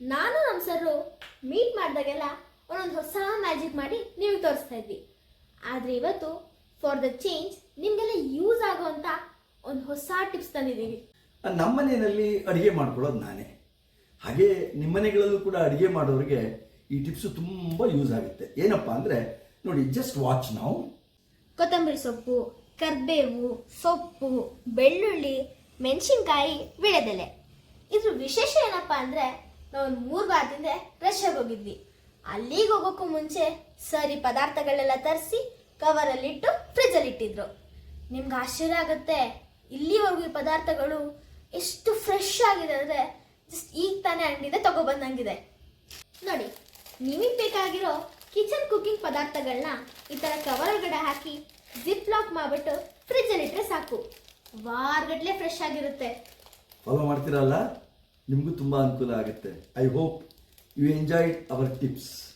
ನಾನು ನಮ್ಮ sir meet ಮಾಡಿದಾಗೆಲ್ಲ ಒಂದೊಂದು ಹೊಸ ಮ್ಯಾಜಿಕ್ ಮಾಡಿ ನೀವು ತೋರಿಸ್ತಾ ಇದ್ವಿ. ಆದರೆ ಇವತ್ತು ಫಾರ್ ದ ಚೇಂಜ್ ನಿಮಗೆಲ್ಲ ಯೂಸ್ ಆಗುವಂಥ ಒಂದು ಹೊಸ ಟಿಪ್ಸ್ ತಂದಿದ್ದೀವಿ. ನಮ್ಮ ಮನೆಯಲ್ಲಿ ಅಡುಗೆ ಮಾಡ್ಕೊಳ್ಳೋದು ನಾನೇ. ಹಾಗೆ ನಿಮ್ಮ ಮನೆಗಳಲ್ಲೂ ಕೂಡ ಅಡುಗೆ ಮಾಡೋರಿಗೆ ಈ ಟಿಪ್ಸು ತುಂಬ ಯೂಸ್ ಆಗುತ್ತೆ. ಏನಪ್ಪ ಅಂದರೆ ನೋಡಿ ಜಸ್ಟ್ ವಾಚ್ ನಾವು ಕೊತ್ತಂಬರಿ ಸೊಪ್ಪು ಕರ್ಬೇವು ಸೊಪ್ಪು ಬೆಳ್ಳುಳ್ಳಿ ಮೆಣಸಿನ್ಕಾಯಿ ವಿಳೆದೆಲೆ. ಇದ್ರ ವಿಶೇಷ ಏನಪ್ಪ ಅಂದರೆ ನಾವು ಮೂರು ವಾರದಿಂದ ರಷ್ಯಾಗೆ ಹೋಗಿದ್ವಿ. ಅಲ್ಲಿಗೆ ಹೋಗೋಕ್ಕೂ ಮುಂಚೆ ಸರಿ ಪದಾರ್ಥಗಳೆಲ್ಲ ತರಿಸಿ ಕವರಲ್ಲಿಟ್ಟು ಫ್ರಿಜ್ಜಲ್ಲಿ ಇಟ್ಟಿದ್ರು ನಿಮ್ಗೆ ಆಶ್ಚರ್ಯ ಆಗುತ್ತೆ, ಇಲ್ಲಿವರೆಗೂ ಈ ಪದಾರ್ಥಗಳು ಎಷ್ಟು ಫ್ರೆಶ್ ಆಗಿದೆ ಅಂದರೆ ಜಸ್ಟ್ ಈಗ ತಾನೇ ಅಂಗಡಿಯಿಂದ ತಗೊಬಂದಂಗಿದೆ. ನೋಡಿ, ನಿಮಗೆ ಬೇಕಾಗಿರೋ ಕಿಚನ್ ಕುಕ್ಕಿಂಗ್ ಪದಾರ್ಥಗಳನ್ನ ಈ ಥರ ಕವರ್ ಒಳಗಡೆ ಹಾಕಿ ಜಿಪ್ ಲಾಕ್ ಮಾಡಿಬಿಟ್ಟು ಫ್ರಿಜ್ಜಲ್ಲಿ ಇಟ್ಟರೆ ಸಾಕು. ವಾರಗಟ್ಟಲೆ ಫ್ರೆಶ್ ಆಗಿರುತ್ತೆ. ಫಾಲೋ ಮಾಡ್ತೀರಲ್ಲ? ನಿಮಗೂ ತುಂಬ ಅನುಕೂಲ ಆಗುತ್ತೆ. I hope you enjoyed our tips